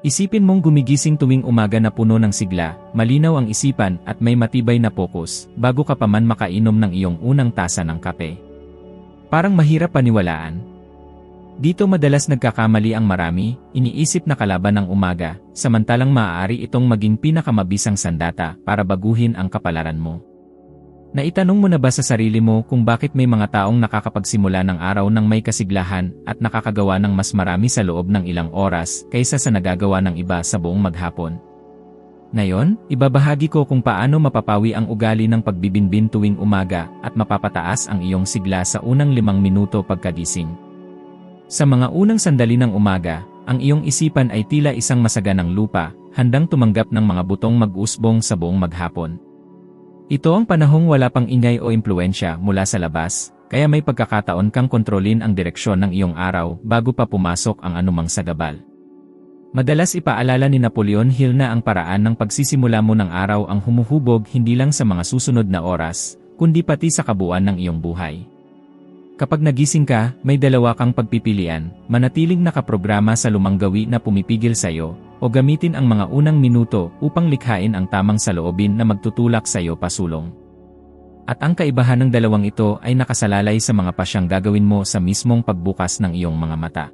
Isipin mong gumigising tuwing umaga na puno ng sigla, malinaw ang isipan at may matibay na pokus, bago ka pa man makainom ng iyong unang tasa ng kape. Parang mahirap paniwalaan. Dito madalas nagkakamali ang marami, iniisip na kalaban ng umaga, samantalang maaari itong maging pinakamabisang sandata para baguhin ang kapalaran mo. Naitanong mo na ba sa sarili mo kung bakit may mga taong nakakapagsimula ng araw ng may kasiglahan at nakakagawa ng mas marami sa loob ng ilang oras kaysa sa nagagawa ng iba sa buong maghapon? Ngayon, ibabahagi ko kung paano mapapawi ang ugali ng pagbibinbin tuwing umaga at mapapataas ang iyong sigla sa unang limang minuto pagkagising. Sa mga unang sandali ng umaga, ang iyong isipan ay tila isang masaganang lupa, handang tumanggap ng mga butong mag-usbong sa buong maghapon. Ito ang panahong wala pang ingay o impluensya mula sa labas, kaya may pagkakataon kang kontrolin ang direksyon ng iyong araw bago pa pumasok ang anumang sagabal. Madalas ipaalala ni Napoleon Hill na ang paraan ng pagsisimula mo ng araw ang humuhubog hindi lang sa mga susunod na oras, kundi pati sa kabuuan ng iyong buhay. Kapag nagising ka, may dalawa kang pagpipilian, manatiling nakaprograma sa lumang gawi na pumipigil sa iyo, o gamitin ang mga unang minuto upang likhain ang tamang saloobin na magtutulak sa iyo pasulong. At ang kaibahan ng dalawang ito ay nakasalalay sa mga pasyang gagawin mo sa mismong pagbukas ng iyong mga mata.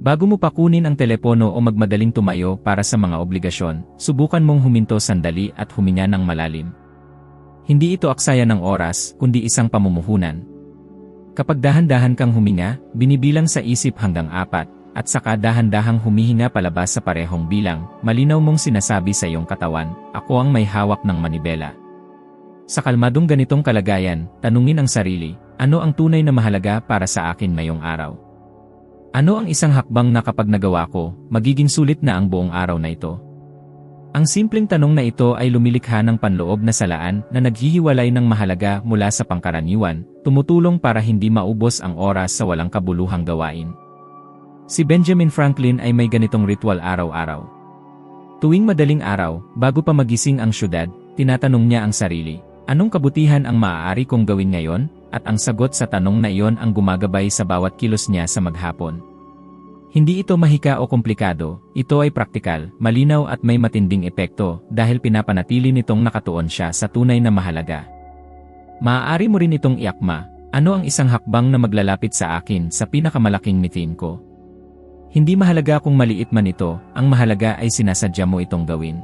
Bago mo pakunin ang telepono o magmadaling tumayo para sa mga obligasyon, subukan mong huminto sandali at huminga ng malalim. Hindi ito aksaya ng oras, kundi isang pamumuhunan. Kapag dahan-dahan kang huminga, binibilang sa isip hanggang apat, at saka dahan-dahang humihinga palabas sa parehong bilang, malinaw mong sinasabi sa iyong katawan, ako ang may hawak ng manibela. Sa kalmadong ganitong kalagayan, tanungin ang sarili, ano ang tunay na mahalaga para sa akin ngayong araw? Ano ang isang hakbang na kapag nagawa ko, magiging sulit na ang buong araw na ito? Ang simpleng tanong na ito ay lumilikha ng panloob na salaan na naghihiwalay ng mahalaga mula sa pangkaraniwan, tumutulong para hindi maubos ang oras sa walang kabuluhang gawain. Si Benjamin Franklin ay may ganitong ritual araw-araw. Tuwing madaling araw, bago pa magising ang syudad, tinatanong niya ang sarili, anong kabutihan ang maaari kong gawin ngayon? At ang sagot sa tanong na iyon ang gumagabay sa bawat kilos niya sa maghapon. Hindi ito mahika o komplikado, ito ay praktikal, malinaw at may matinding epekto dahil pinapanatili nitong nakatuon siya sa tunay na mahalaga. Maaari mo rin itong iakma, ano ang isang hakbang na maglalapit sa akin sa pinakamalaking mitin ko? Hindi mahalaga kung maliit man ito, ang mahalaga ay sinasadya mo itong gawin.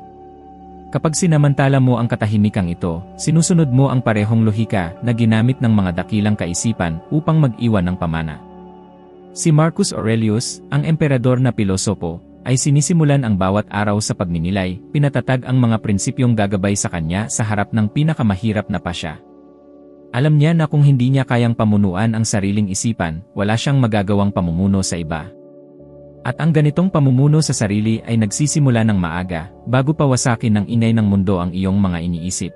Kapag sinamantala mo ang katahimikang ito, sinusunod mo ang parehong lohika na ginamit ng mga dakilang kaisipan upang mag-iwan ng pamana. Si Marcus Aurelius, ang emperador na pilosopo, ay sinisimulan ang bawat araw sa pagninilay, pinatatag ang mga prinsipyong gagabay sa kanya sa harap ng pinakamahirap na pasya. Alam niya na kung hindi niya kayang pamunuan ang sariling isipan, wala siyang magagawang pamumuno sa iba. At ang ganitong pamumuno sa sarili ay nagsisimula ng maaga, bago pa wasakin ng ingay ng mundo ang iyong mga iniisip.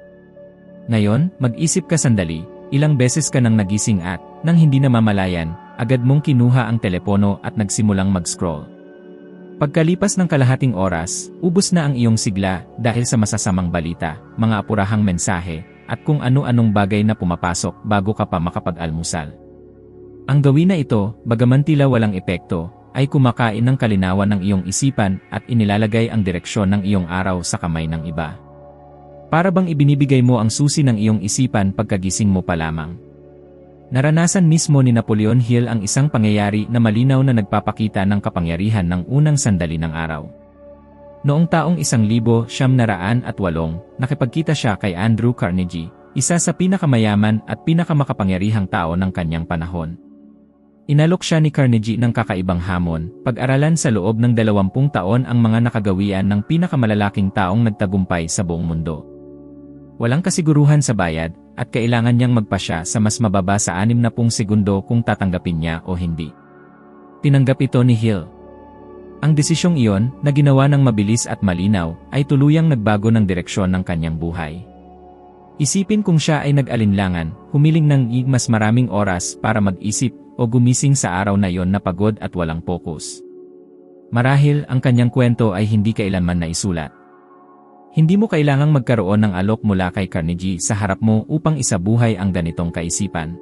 Ngayon, mag-isip ka sandali, ilang beses ka nang nagising at, nang hindi namamalayan, agad mong kinuha ang telepono at nagsimulang mag-scroll. Pagkalipas ng kalahating oras, ubos na ang iyong sigla dahil sa masasamang balita, mga apurahang mensahe, at kung ano-anong bagay na pumapasok bago ka pa makapag-almusal. Ang gawin na ito, bagaman tila walang epekto, ay kumakain ng kalinawan ng iyong isipan at inilalagay ang direksyon ng iyong araw sa kamay ng iba. Para bang ibinibigay mo ang susi ng iyong isipan pagkagising mo pa lamang. Naranasan mismo ni Napoleon Hill ang isang pangyayari na malinaw na nagpapakita ng kapangyarihan ng unang sandali ng araw. Noong taong isang libo siyam naraan at walong, nakipagkita siya kay Andrew Carnegie, isa sa pinakamayaman at pinakamakapangyarihang tao ng kanyang panahon. Inalok siya ni Carnegie ng kakaibang hamon, pag-aralan sa loob ng dalawampung taon ang mga nakagawian ng pinakamalalaking taong nagtagumpay sa buong mundo. Walang kasiguruhan sa bayad, at kailangan niyang magpasya sa mas mababa sa 60 segundo kung tatanggapin niya o hindi. Tinanggap ito ni Hill. Ang desisyong iyon, na ginawa ng mabilis at malinaw, ay tuluyang nagbago ng direksyon ng kanyang buhay. Isipin kung siya ay nag-alinlangan, humiling ng mas maraming oras para mag-isip o gumising sa araw na iyon na pagod at walang pokus. Marahil ang kanyang kwento ay hindi kailanman naisulat. Hindi mo kailangang magkaroon ng alok mula kay Carnegie sa harap mo upang isabuhay ang ganitong kaisipan.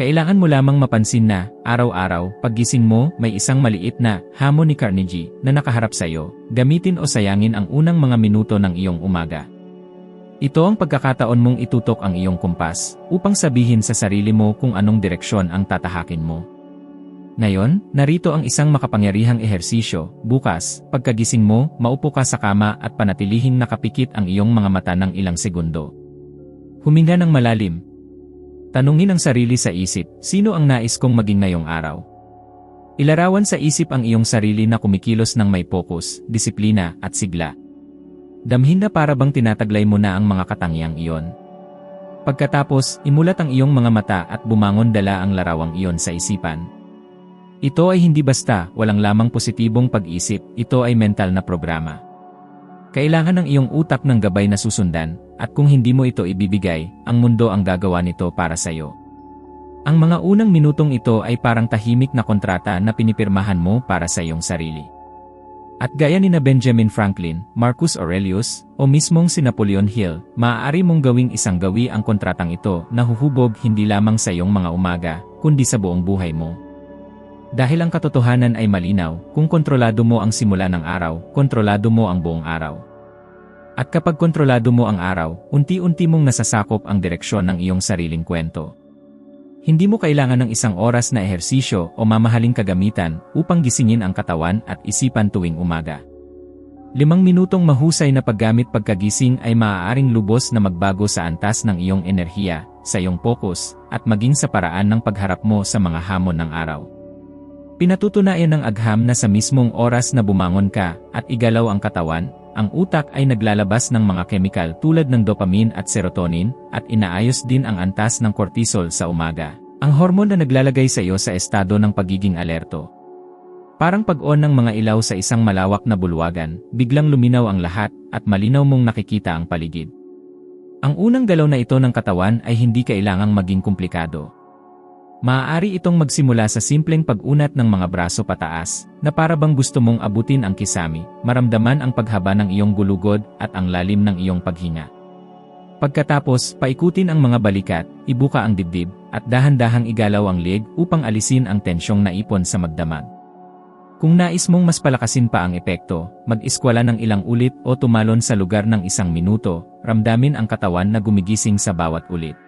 Kailangan mo lamang mapansin na, araw-araw, paggising mo, may isang maliit na hamon ni Carnegie na nakaharap sa iyo. Gamitin o sayangin ang unang mga minuto ng iyong umaga. Ito ang pagkakataon mong itutok ang iyong kumpas upang sabihin sa sarili mo kung anong direksyon ang tatahakin mo. Ngayon, narito ang isang makapangyarihang ehersisyo. Bukas, pagkagising mo, maupo ka sa kama at panatilihing nakapikit ang iyong mga mata ng ilang segundo. Huminga ng malalim, Tanungin ang sarili sa isip, sino ang nais kong maging ngayong araw? Ilarawan sa isip ang iyong sarili na kumikilos ng may focus, disiplina, at sigla. Damhin na para bang tinataglay mo na ang mga katangiang iyon. Pagkatapos, imulat ang iyong mga mata at bumangon dala ang larawang iyon sa isipan. Ito ay hindi basta, walang lamang positibong pag-isip, ito ay mental na programa. Kailangan ng iyong utak ng gabay na susundan, at kung hindi mo ito ibibigay, ang mundo ang gagawa nito para sa iyo. Ang mga unang minutong ito ay parang tahimik na kontrata na pinipirmahan mo para sa iyong sarili. At gaya ni na Benjamin Franklin, Marcus Aurelius, o mismong si Napoleon Hill, maaari mong gawing isang gawi ang kontratang ito na huhubog hindi lamang sa iyong mga umaga, kundi sa buong buhay mo. Dahil ang katotohanan ay malinaw, kung kontrolado mo ang simula ng araw, kontrolado mo ang buong araw. At kapag kontrolado mo ang araw, unti-unti mong nasasakop ang direksyon ng iyong sariling kwento. Hindi mo kailangan ng isang oras na ehersisyo o mamahaling kagamitan upang gisingin ang katawan at isipan tuwing umaga. Limang minutong mahusay na paggamit pagkagising ay maaaring lubos na magbago sa antas ng iyong enerhiya, sa iyong focus, at maging sa paraan ng pagharap mo sa mga hamon ng araw. Pinatutunayan ng agham na sa mismong oras na bumangon ka at igalaw ang katawan, ang utak ay naglalabas ng mga kemikal tulad ng dopamine at serotonin, at inaayos din ang antas ng cortisol sa umaga. Ang hormone na naglalagay sa iyo sa estado ng pagiging alerto. Parang pag-on ng mga ilaw sa isang malawak na bulwagan, biglang luminaw ang lahat, at malinaw mong nakikita ang paligid. Ang unang galaw na ito ng katawan ay hindi kailangang maging komplikado. Maaari itong magsimula sa simpleng pag-unat ng mga braso pataas, na para bang gusto mong abutin ang kisami, maramdaman ang paghaba ng iyong gulugod at ang lalim ng iyong paghinga. Pagkatapos, paikutin ang mga balikat, ibuka ang dibdib, at dahan-dahang igalaw ang leg upang alisin ang tensyong naipon sa magdamag. Kung nais mong mas palakasin pa ang epekto, mag-iskwala ng ilang ulit o tumalon sa lugar ng isang minuto, ramdamin ang katawan na gumigising sa bawat ulit.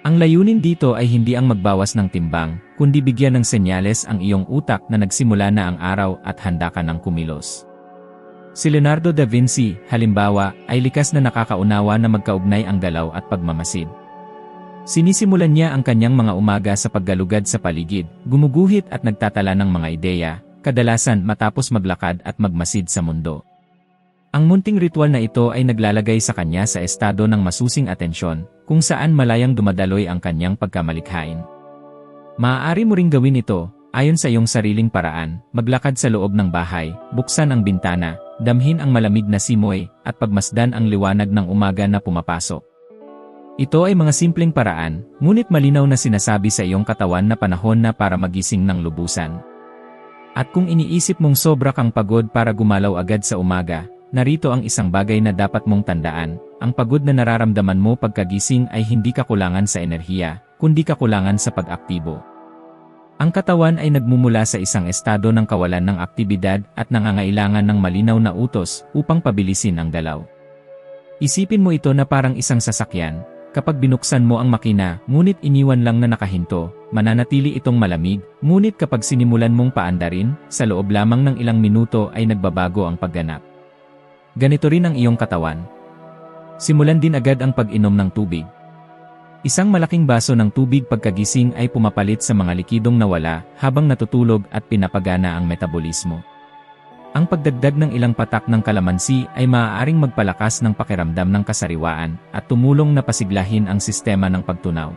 Ang layunin dito ay hindi ang magbawas ng timbang, kundi bigyan ng senyales ang iyong utak na nagsimula na ang araw at handa ka ng kumilos. Si Leonardo da Vinci, halimbawa, ay likas na nakakaunawa na magkaugnay ang galaw at pagmamasid. Sinisimulan niya ang kanyang mga umaga sa paggalugad sa paligid, gumuguhit at nagtatala ng mga ideya, kadalasan matapos maglakad at magmasid sa mundo. Ang munting ritual na ito ay naglalagay sa kanya sa estado ng masusing atensyon, kung saan malayang dumadaloy ang kanyang pagkamalikhain. Maaari mo ring gawin ito, ayon sa iyong sariling paraan, maglakad sa loob ng bahay, buksan ang bintana, damhin ang malamig na simoy, at pagmasdan ang liwanag ng umaga na pumapasok. Ito ay mga simpleng paraan, ngunit malinaw na sinasabi sa iyong katawan na panahon na para magising ng lubusan. At kung iniisip mong sobra kang pagod para gumalaw agad sa umaga, Narito ang isang bagay na dapat mong tandaan, ang pagod na nararamdaman mo pagkagising ay hindi kakulangan sa enerhiya, kundi kakulangan sa pag-aktibo. Ang katawan ay nagmumula sa isang estado ng kawalan ng aktibidad at nangangailangan ng malinaw na utos upang pabilisin ang galaw. Isipin mo ito na parang isang sasakyan, kapag binuksan mo ang makina, ngunit iniwan lang na nakahinto, mananatili itong malamig, ngunit kapag sinimulan mong paandarin, sa loob lamang ng ilang minuto ay nagbabago ang pagganap. Ganito rin ang iyong katawan. Simulan din agad ang pag-inom ng tubig. Isang malaking baso ng tubig pagkagising ay pumapalit sa mga likidong nawala habang natutulog at pinapagana ang metabolismo. Ang pagdagdag ng ilang patak ng kalamansi ay maaaring magpalakas ng pakiramdam ng kasariwaan at tumulong na pasiglahin ang sistema ng pagtunaw.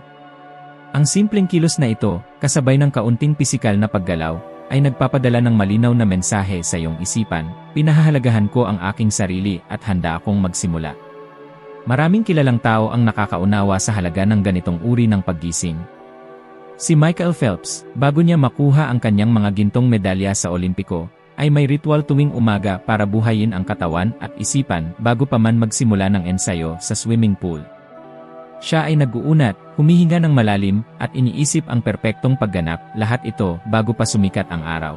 Ang simpleng kilos na ito, kasabay ng kaunting pisikal na paggalaw, ay nagpapadala ng malinaw na mensahe sa iyong isipan, pinahahalagahan ko ang aking sarili at handa akong magsimula. Maraming kilalang tao ang nakakaunawa sa halaga ng ganitong uri ng paggising. Si Michael Phelps, bago niya makuha ang kanyang mga gintong medalya sa Olimpiko, ay may ritual tuwing umaga para buhayin ang katawan at isipan bago pa man magsimula ng ensayo sa swimming pool. Siya ay nag-uunat, humihinga ng malalim, at iniisip ang perpektong pagganap, lahat ito bago pa sumikat ang araw.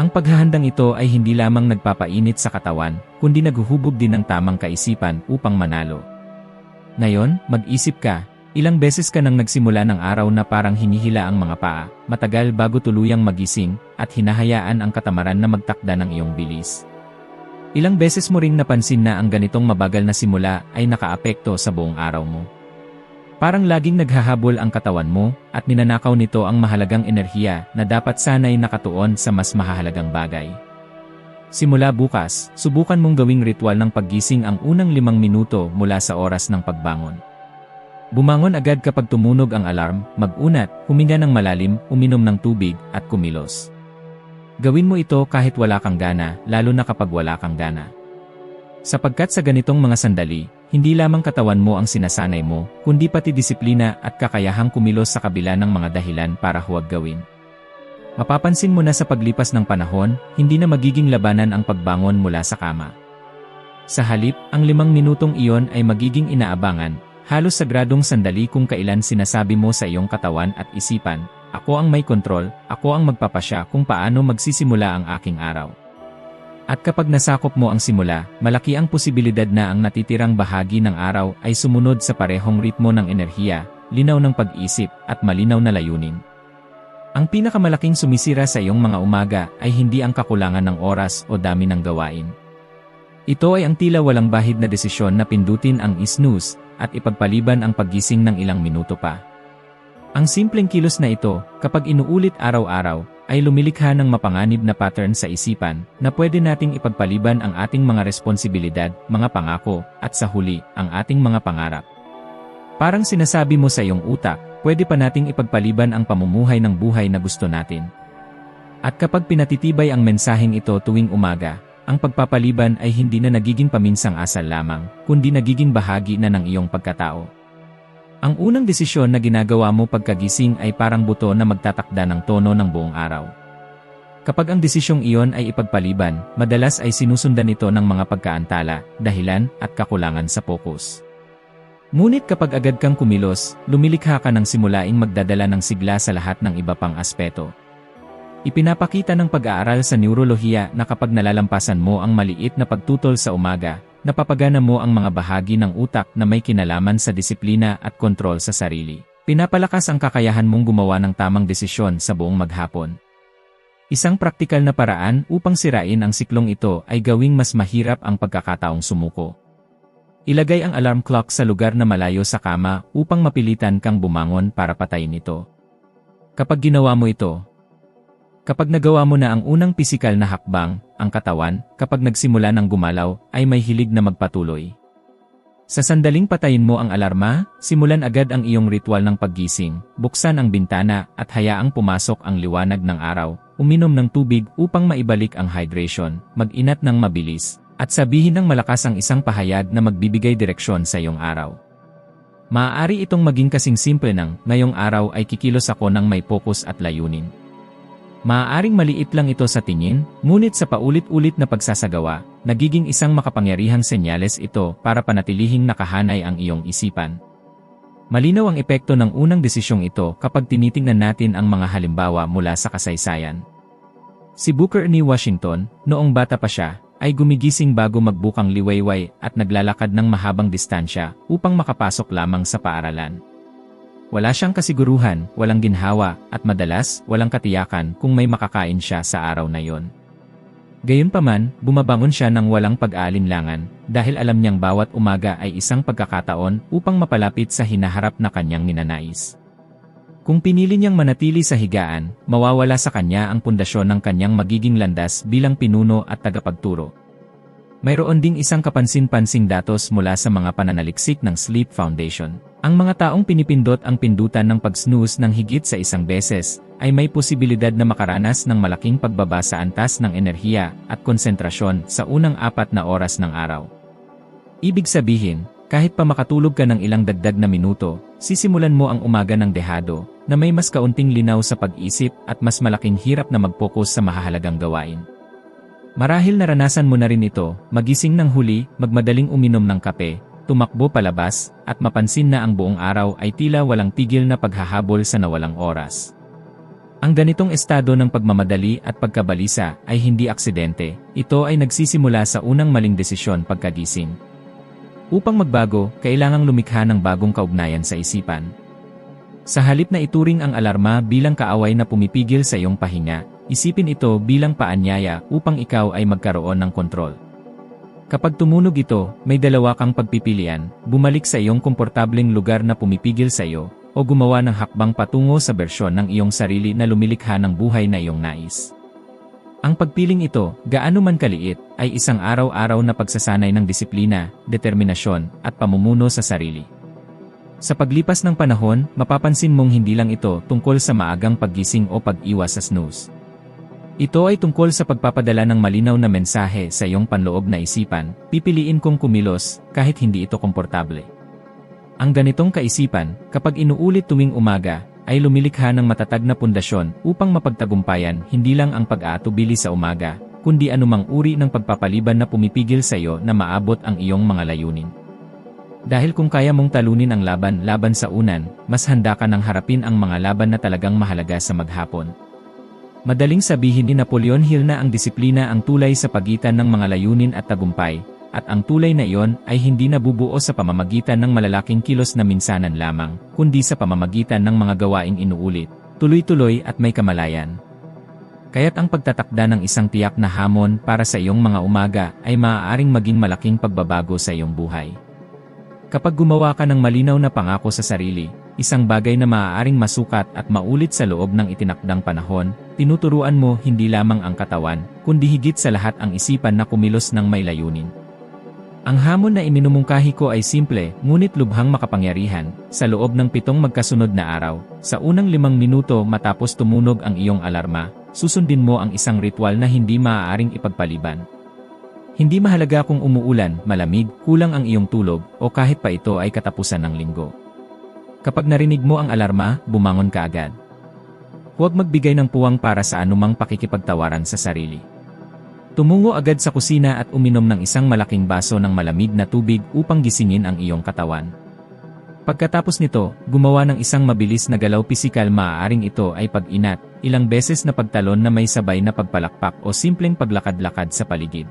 Ang paghahandang ito ay hindi lamang nagpapainit sa katawan, kundi naghuhubog din ng tamang kaisipan upang manalo. Ngayon, mag-isip ka, ilang beses ka nang nagsimula ng araw na parang hinihila ang mga paa, matagal bago tuluyang magising, at hinahayaan ang katamaran na magtakda ng iyong bilis. Ilang beses mo ring napansin na ang ganitong mabagal na simula ay nakaapekto sa buong araw mo. Parang laging naghahabol ang katawan mo at ninanakaw nito ang mahalagang enerhiya na dapat sanay nakatuon sa mas mahalagang bagay. Simula bukas, subukan mong gawing ritual ng paggising ang unang limang minuto mula sa oras ng pagbangon. Bumangon agad kapag tumunog ang alarm, mag-unat, huminga ng malalim, uminom ng tubig, at kumilos. Gawin mo ito kahit wala kang gana, lalo na kapag wala kang gana. Sapagkat sa ganitong mga sandali, hindi lamang katawan mo ang sinasanay mo, kundi pati disiplina at kakayahang kumilos sa kabila ng mga dahilan para huwag gawin. Mapapansin mo na sa paglipas ng panahon, hindi na magiging labanan ang pagbangon mula sa kama. Sa halip, ang limang minutong iyon ay magiging inaabangan, halos sagradong sandali kung kailan sinasabi mo sa iyong katawan at isipan, ako ang may kontrol, ako ang magpapasya kung paano magsisimula ang aking araw. At kapag nasakop mo ang simula, malaki ang posibilidad na ang natitirang bahagi ng araw ay sumunod sa parehong ritmo ng enerhiya, linaw ng pag-isip, at malinaw na layunin. Ang pinakamalaking sumisira sa iyong mga umaga ay hindi ang kakulangan ng oras o dami ng gawain. Ito ay ang tila walang bahid na desisyon na pindutin ang isnooze at ipagpaliban ang paggising ng ilang minuto pa. Ang simpleng kilos na ito, kapag inuulit araw-araw, ay lumilikha ng mapanganib na pattern sa isipan na pwede nating ipagpaliban ang ating mga responsibilidad, mga pangako, at sa huli, ang ating mga pangarap. Parang sinasabi mo sa iyong utak, pwede pa nating ipagpaliban ang pamumuhay ng buhay na gusto natin. At kapag pinatitibay ang mensaheng ito tuwing umaga, ang pagpapaliban ay hindi na nagiging paminsang asal lamang, kundi nagiging bahagi na ng iyong pagkatao. Ang unang desisyon na ginagawa mo pagkagising ay parang buto na magtatakda ng tono ng buong araw. Kapag ang desisyong iyon ay ipagpaliban, madalas ay sinusundan ito ng mga pagkaantala, dahilan, at kakulangan sa focus. Ngunit kapag agad kang kumilos, lumilikha ka ng simulaing magdadala ng sigla sa lahat ng iba pang aspeto. Ipinapakita ng pag-aaral sa neurolohiya na kapag nalalampasan mo ang maliit na pagtutol sa umaga, napapagana mo ang mga bahagi ng utak na may kinalaman sa disiplina at kontrol sa sarili. Pinapalakas ang kakayahan mong gumawa ng tamang desisyon sa buong maghapon. Isang praktikal na paraan upang sirain ang siklong ito ay gawing mas mahirap ang pagkakataong sumuko. Ilagay ang alarm clock sa lugar na malayo sa kama upang mapilitan kang bumangon para patayin ito. Kapag ginawa mo ito, Kapag nagawa mo na ang unang pisikal na hakbang, ang katawan, kapag nagsimula ng gumalaw, ay may hilig na magpatuloy. Sa sandaling patayin mo ang alarma, simulan agad ang iyong ritual ng paggising, buksan ang bintana at hayaang pumasok ang liwanag ng araw, uminom ng tubig upang maibalik ang hydration, mag-inat ng mabilis, at sabihin ng malakas ang isang pahayag na magbibigay direksyon sa iyong araw. Maaari itong maging kasing simple ng, ngayong araw ay kikilos ako ng may focus at layunin. Maaaring maliit lang ito sa tingin, ngunit sa paulit-ulit na pagsasagawa, nagiging isang makapangyarihang senyales ito para panatilihing nakahanay ang iyong isipan. Malinaw ang epekto ng unang desisyong ito kapag tinitingnan natin ang mga halimbawa mula sa kasaysayan. Si Booker ni Washington, noong bata pa siya, ay gumigising bago magbukang liwayway at naglalakad ng mahabang distansya upang makapasok lamang sa paaralan. Wala siyang kasiguruhan, walang ginhawa, at madalas, walang katiyakan kung may makakain siya sa araw na yon. Gayunpaman, bumabangon siya ng walang pag-aalinlangan, dahil alam niyang bawat umaga ay isang pagkakataon upang mapalapit sa hinaharap na kanyang ninanais. Kung pinili niyang manatili sa higaan, mawawala sa kanya ang pundasyon ng kanyang magiging landas bilang pinuno at tagapagturo. Mayroon ding isang kapansin-pansing datos mula sa mga pananaliksik ng Sleep Foundation. Ang mga taong pinipindot ang pindutan ng pag-snooze ng higit sa isang beses, ay may posibilidad na makaranas ng malaking pagbaba sa antas ng enerhiya at konsentrasyon sa unang apat na oras ng araw. Ibig sabihin, kahit pa makatulog ka ng ilang dagdag na minuto, sisimulan mo ang umaga ng dehado, na may mas kaunting linaw sa pag-isip at mas malaking hirap na mag-focus sa mahahalagang gawain. Marahil naranasan mo na rin ito, magising ng huli, magmadaling uminom ng kape, tumakbo palabas, at mapansin na ang buong araw ay tila walang tigil na paghahabol sa nawalang oras. Ang ganitong estado ng pagmamadali at pagkabalisa ay hindi aksidente, ito ay nagsisimula sa unang maling desisyon pagkagising. Upang magbago, kailangang lumikha ng bagong kaugnayan sa isipan. Sa halip na ituring ang alarma bilang kaaway na pumipigil sa iyong pahinga, isipin ito bilang paanyaya upang ikaw ay magkaroon ng kontrol. Kapag tumunog ito, may dalawa kang pagpipilian, bumalik sa iyong komportableng lugar na pumipigil sa iyo, o gumawa ng hakbang patungo sa bersyon ng iyong sarili na lumilikha ng buhay na iyong nais. Ang pagpiling ito, gaano man kaliit, ay isang araw-araw na pagsasanay ng disiplina, determinasyon, at pamumuno sa sarili. Sa paglipas ng panahon, mapapansin mong hindi lang ito tungkol sa maagang paggising o pag-iwas sa snooze. Ito ay tungkol sa pagpapadala ng malinaw na mensahe sa iyong panloob na isipan, pipiliin kong kumilos kahit hindi ito komportable. Ang ganitong kaisipan, kapag inuulit tuwing umaga, ay lumilikha ng matatag na pundasyon upang mapagtagumpayan hindi lang ang pag-aatubili sa umaga, kundi anumang uri ng pagpapaliban na pumipigil sa iyo na maabot ang iyong mga layunin. Dahil kung kaya mong talunin ang laban laban sa unan, mas handa ka nang harapin ang mga laban na talagang mahalaga sa maghapon. Madaling sabihin ni Napoleon Hill na ang disiplina ang tulay sa pagitan ng mga layunin at tagumpay, at ang tulay na iyon ay hindi nabubuo sa pamamagitan ng malalaking kilos na minsanan lamang, kundi sa pamamagitan ng mga gawaing inuulit, tuloy-tuloy at may kamalayan. Kaya't ang pagtatakda ng isang tiyak na hamon para sa iyong mga umaga ay maaaring maging malaking pagbabago sa iyong buhay. Kapag gumawa ka ng malinaw na pangako sa sarili, isang bagay na maaaring masukat at maulit sa loob ng itinakdang panahon, tinuturuan mo hindi lamang ang katawan, kundi higit sa lahat ang isipan na kumilos ng may layunin. Ang hamon na iminumungkahi ko ay simple, ngunit lubhang makapangyarihan, sa loob ng pitong magkasunod na araw, sa unang limang minuto matapos tumunog ang iyong alarma, susundin mo ang isang ritual na hindi maaaring ipagpaliban. Hindi mahalaga kung umuulan, malamig, kulang ang iyong tulog, o kahit pa ito ay katapusan ng linggo. Kapag narinig mo ang alarma, bumangon ka agad. Huwag magbigay ng puwang para sa anumang pakikipagtawaran sa sarili. Tumungo agad sa kusina at uminom ng isang malaking baso ng malamig na tubig upang gisingin ang iyong katawan. Pagkatapos nito, gumawa ng isang mabilis na galaw pisikal maaaring ito ay pag-inat, ilang beses na pagtalon na may sabay na pagpalakpak o simpleng paglakad-lakad sa paligid.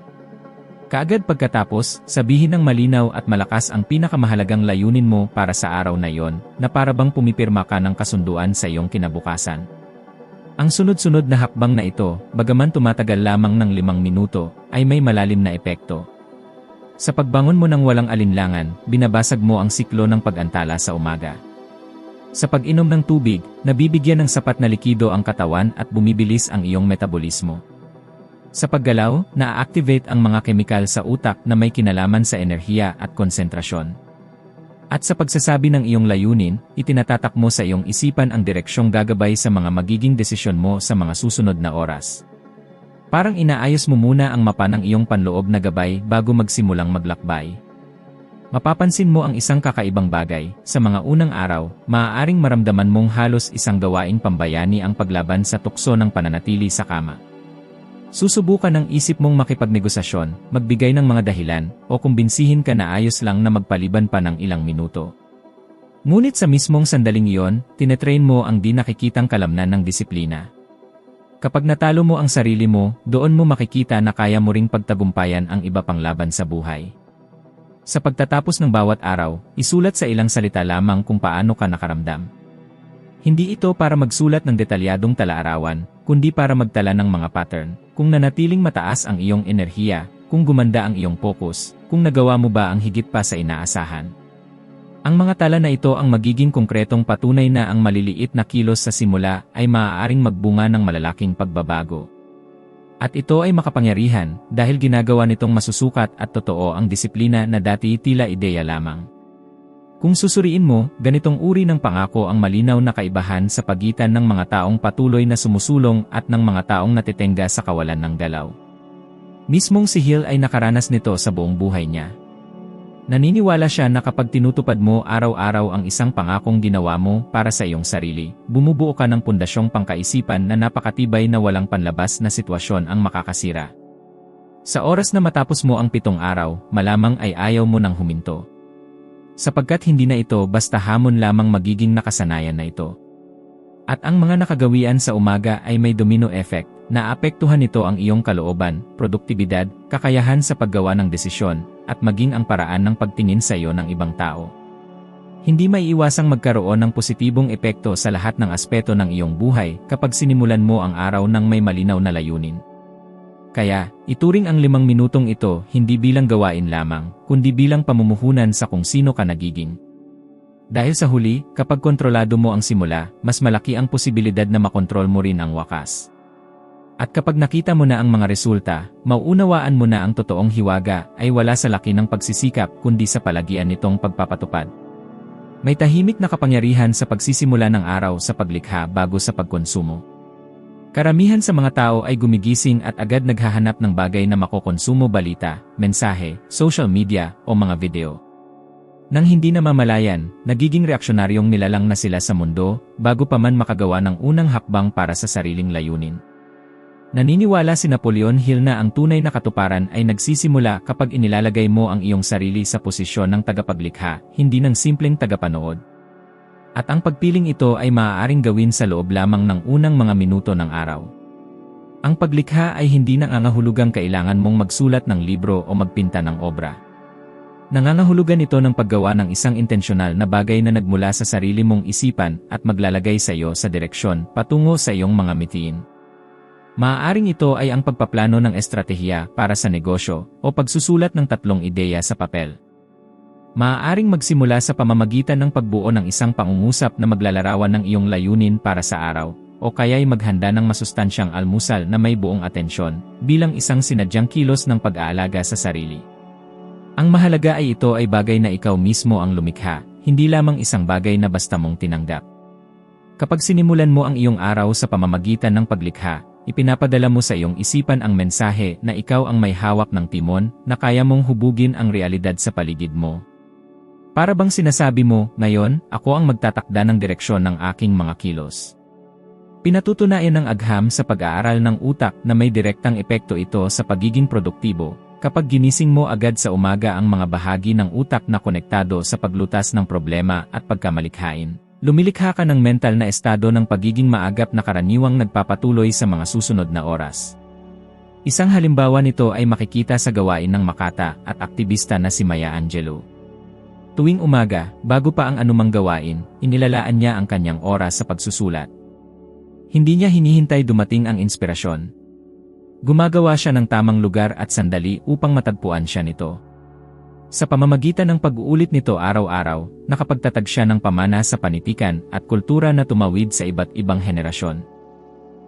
Kaagad pagkatapos, sabihin ng malinaw at malakas ang pinakamahalagang layunin mo para sa araw na iyon, na parabang pumipirma ka ng kasunduan sa iyong kinabukasan. Ang sunod-sunod na hakbang na ito, bagaman tumatagal lamang ng limang minuto, ay may malalim na epekto. Sa pagbangon mo ng walang alinlangan, binabasag mo ang siklo ng pag-antala sa umaga. Sa pag-inom ng tubig, nabibigyan ng sapat na likido ang katawan at bumibilis ang iyong metabolismo. Sa paggalaw, na-activate ang mga kemikal sa utak na may kinalaman sa enerhiya at konsentrasyon. At sa pagsasabi ng iyong layunin, itinatatak mo sa iyong isipan ang direksyong gagabay sa mga magiging desisyon mo sa mga susunod na oras. Parang inaayos mo muna ang mapa ng iyong panloob na gabay bago magsimulang maglakbay. Mapapansin mo ang isang kakaibang bagay, sa mga unang araw, maaaring maramdaman mong halos isang gawaing pambayani ang paglaban sa tukso ng pananatili sa kama. Susubukan ng isip mong makipagnegosasyon, magbigay ng mga dahilan, o kumbinsihin ka na ayos lang na magpaliban pa ng ilang minuto. Ngunit sa mismong sandaling iyon, tinetrain mo ang di nakikitang kalamnan ng disiplina. Kapag natalo mo ang sarili mo, doon mo makikita na kaya mo ring pagtagumpayan ang iba pang laban sa buhay. Sa pagtatapos ng bawat araw, isulat sa ilang salita lamang kung paano ka nakaramdam. Hindi ito para magsulat ng detalyadong talaarawan, kundi para magtala ng mga pattern, kung nanatiling mataas ang iyong enerhiya, kung gumanda ang iyong focus, kung nagawa mo ba ang higit pa sa inaasahan. Ang mga tala na ito ang magiging konkretong patunay na ang maliliit na kilos sa simula ay maaaring magbunga ng malalaking pagbabago. At ito ay makapangyarihan dahil ginagawa nitong masusukat at totoo ang disiplina na dati tila ideya lamang. Kung susuriin mo, ganitong uri ng pangako ang malinaw na kaibahan sa pagitan ng mga taong patuloy na sumusulong at ng mga taong natitenga sa kawalan ng galaw. Mismong si Hill ay nakaranas nito sa buong buhay niya. Naniniwala siya na kapag tinutupad mo araw-araw ang isang pangakong ginawa mo para sa iyong sarili, bumubuo ka ng pundasyong pangkaisipan na napakatibay na walang panlabas na sitwasyon ang makakasira. Sa oras na matapos mo ang pitong araw, malamang ay ayaw mo nang huminto. Sapagkat hindi na ito basta hamon lamang magiging nakasanayan na ito. At ang mga nakagawian sa umaga ay may domino effect, na apektuhan nito ang iyong kalooban, produktibidad, kakayahan sa paggawa ng desisyon, at maging ang paraan ng pagtingin sa iyo ng ibang tao. Hindi may iwasang magkaroon ng positibong epekto sa lahat ng aspeto ng iyong buhay kapag sinimulan mo ang araw ng may malinaw na layunin. Kaya, ituring ang limang minutong ito hindi bilang gawain lamang, kundi bilang pamumuhunan sa kung sino ka nagiging. Dahil sa huli, kapag kontrolado mo ang simula, mas malaki ang posibilidad na makontrol mo rin ang wakas. At kapag nakita mo na ang mga resulta, mauunawaan mo na ang totoong hiwaga ay wala sa laki ng pagsisikap kundi sa palagian nitong pagpapatupad. May tahimik na kapangyarihan sa pagsisimula ng araw sa paglikha bago sa pagkonsumo. Karamihan sa mga tao ay gumigising at agad naghahanap ng bagay na makokonsumo balita, mensahe, social media, o mga video. Nang hindi namamalayan, nagiging reaksyonaryong nilalang na sila sa mundo, bago pa man makagawa ng unang hakbang para sa sariling layunin. Naniniwala si Napoleon Hill na ang tunay na katuparan ay nagsisimula kapag inilalagay mo ang iyong sarili sa posisyon ng tagapaglikha, hindi ng simpleng tagapanood. At ang pagpiling ito ay maaaring gawin sa loob lamang ng unang mga minuto ng araw. Ang paglikha ay hindi nangangahulugang kailangan mong magsulat ng libro o magpinta ng obra. Nangangahulugan ito ng paggawa ng isang intensyonal na bagay na nagmula sa sarili mong isipan at maglalagay sa iyo sa direksyon patungo sa iyong mga mitiin. Maaaring ito ay ang pagpaplano ng estratehiya para sa negosyo o pagsusulat ng tatlong ideya sa papel. Maaaring magsimula sa pamamagitan ng pagbuo ng isang pangungusap na maglalarawan ng iyong layunin para sa araw, o kaya'y maghanda ng masustansyang almusal na may buong atensyon, bilang isang sinadyang kilos ng pag-aalaga sa sarili. Ang mahalaga ay ito ay bagay na ikaw mismo ang lumikha, hindi lamang isang bagay na basta mong tinanggap. Kapag sinimulan mo ang iyong araw sa pamamagitan ng paglikha, Ipinapadala mo sa iyong isipan ang mensahe na ikaw ang may hawak ng timon na kaya mong hubugin ang realidad sa paligid mo. Para bang sinasabi mo, ngayon, ako ang magtatakda ng direksyon ng aking mga kilos. Pinatutunayan ng agham sa pag-aaral ng utak na may direktang epekto ito sa pagiging produktibo, kapag ginising mo agad sa umaga ang mga bahagi ng utak na konektado sa paglutas ng problema at pagkamalikhain. Lumilikha ka ng mental na estado ng pagiging maagap na karaniwang nagpapatuloy sa mga susunod na oras. Isang halimbawa nito ay makikita sa gawain ng Makata at aktivista na si Maya Angelou. Tuwing umaga, bago pa ang anumang gawain, inilalaan niya ang kanyang oras sa pagsusulat. Hindi niya hinihintay dumating ang inspirasyon. Gumagawa siya ng tamang lugar at sandali upang matagpuan siya nito. Sa pamamagitan ng pag-uulit nito araw-araw, nakapagtatag siya ng pamana sa panitikan at kultura na tumawid sa iba't ibang henerasyon.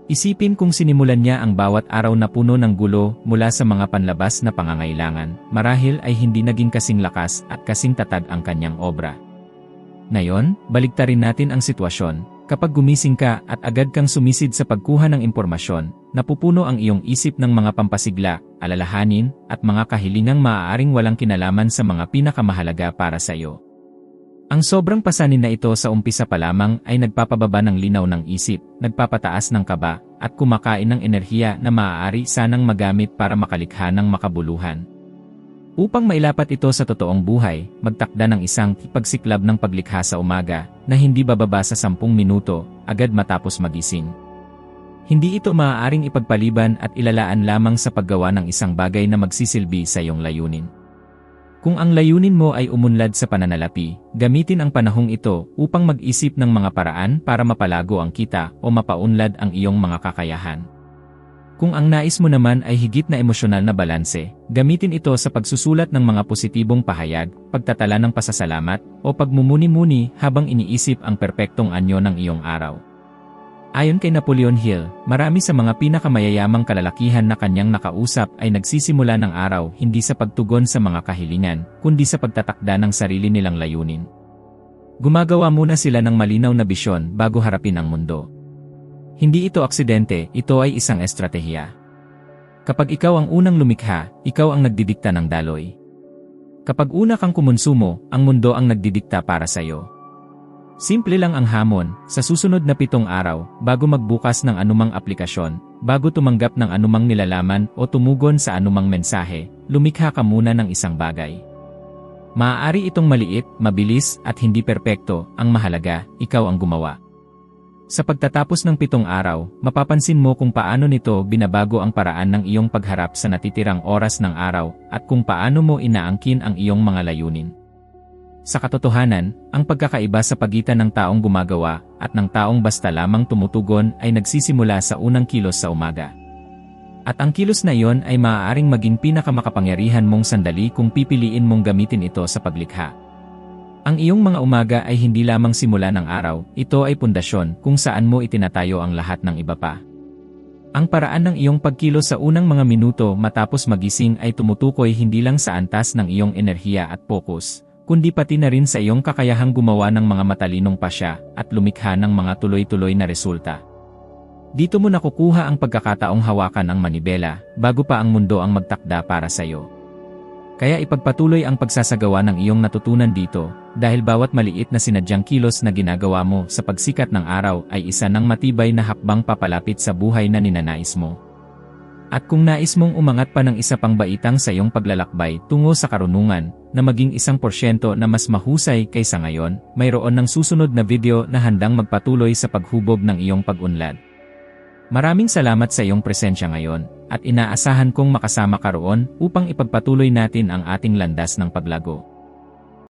Isipin kung sinimulan niya ang bawat araw na puno ng gulo mula sa mga panlabas na pangangailangan, marahil ay hindi naging kasing lakas at kasing tatag ang kanyang obra. Ngayon, baliktarin natin ang sitwasyon, Kapag gumising ka at agad kang sumisid sa pagkuha ng impormasyon, napupuno ang iyong isip ng mga pampasigla, alalahanin, at mga kahilingang maaaring walang kinalaman sa mga pinakamahalaga para sa iyo. Ang sobrang pasanin na ito sa umpisa pa lamang ay nagpapababa ng linaw ng isip, nagpapataas ng kaba, at kumakain ng enerhiya na maaari sanang magamit para makalikha ng makabuluhan. Upang mailapat ito sa totoong buhay, magtakda ng isang pagsiklab ng paglikha sa umaga na hindi bababa sa 10 minuto agad matapos magising. Hindi ito maaaring ipagpaliban at ilalaan lamang sa paggawa ng isang bagay na magsisilbi sa iyong layunin. Kung ang layunin mo ay umunlad sa pananalapi, gamitin ang panahong ito upang mag-isip ng mga paraan para mapalago ang kita o mapaunlad ang iyong mga kakayahan. Kung ang nais mo naman ay higit na emosyonal na balanse, gamitin ito sa pagsusulat ng mga positibong pahayag, pagtatala ng pasasalamat, o pagmumuni-muni habang iniisip ang perpektong anyo ng iyong araw. Ayon kay Napoleon Hill, marami sa mga pinakamayayamang kalalakihan na kanyang nakausap ay nagsisimula ng araw hindi sa pagtugon sa mga kahilingan, kundi sa pagtatakda ng sarili nilang layunin. Gumagawa muna sila ng malinaw na bisyon bago harapin ang mundo. Hindi ito aksidente, ito ay isang estratehiya. Kapag ikaw ang unang lumikha, ikaw ang nagdidikta ng daloy. Kapag una kang kumonsumo, ang mundo ang nagdidikta para sa iyo. Simple lang ang hamon, sa susunod na pitong araw, bago magbukas ng anumang aplikasyon, bago tumanggap ng anumang nilalaman o tumugon sa anumang mensahe, lumikha ka muna ng isang bagay. Maaari itong maliit, mabilis, at hindi perpekto, ang mahalaga, ikaw ang gumawa. Sa pagtatapos ng pitong araw, mapapansin mo kung paano nito binabago ang paraan ng iyong pagharap sa natitirang oras ng araw at kung paano mo inaangkin ang iyong mga layunin. Sa katotohanan, ang pagkakaiba sa pagitan ng taong gumagawa at ng taong basta lamang tumutugon ay nagsisimula sa unang kilos sa umaga. At ang kilos na iyon ay maaaring maging pinakamakapangyarihan mong sandali kung pipiliin mong gamitin ito sa paglikha. Ang iyong mga umaga ay hindi lamang simula ng araw, ito ay pundasyon kung saan mo itinatayo ang lahat ng iba pa. Ang paraan ng iyong pagkilos sa unang mga minuto matapos magising ay tumutukoy hindi lang sa antas ng iyong enerhiya at focus, kundi pati na rin sa iyong kakayahang gumawa ng mga matalinong pasya at lumikha ng mga tuloy-tuloy na resulta. Dito mo nakukuha ang pagkakataong hawakan ang manibela bago pa ang mundo ang magtakda para sa iyo. Kaya ipagpatuloy ang pagsasagawa ng iyong natutunan dito, dahil bawat maliit na sinadyang kilos na ginagawa mo sa pagsikat ng araw ay isa ng matibay na hakbang papalapit sa buhay na ninanais mo. At kung nais mong umangat pa ng isa pang baitang sa iyong paglalakbay tungo sa karunungan, na maging isang porsyento na mas mahusay kaysa ngayon, mayroon ng susunod na video na handang magpatuloy sa paghubog ng iyong pag-unlad. Maraming salamat sa iyong presensya ngayon, at inaasahan kong makasama ka roon upang ipagpatuloy natin ang ating landas ng paglago.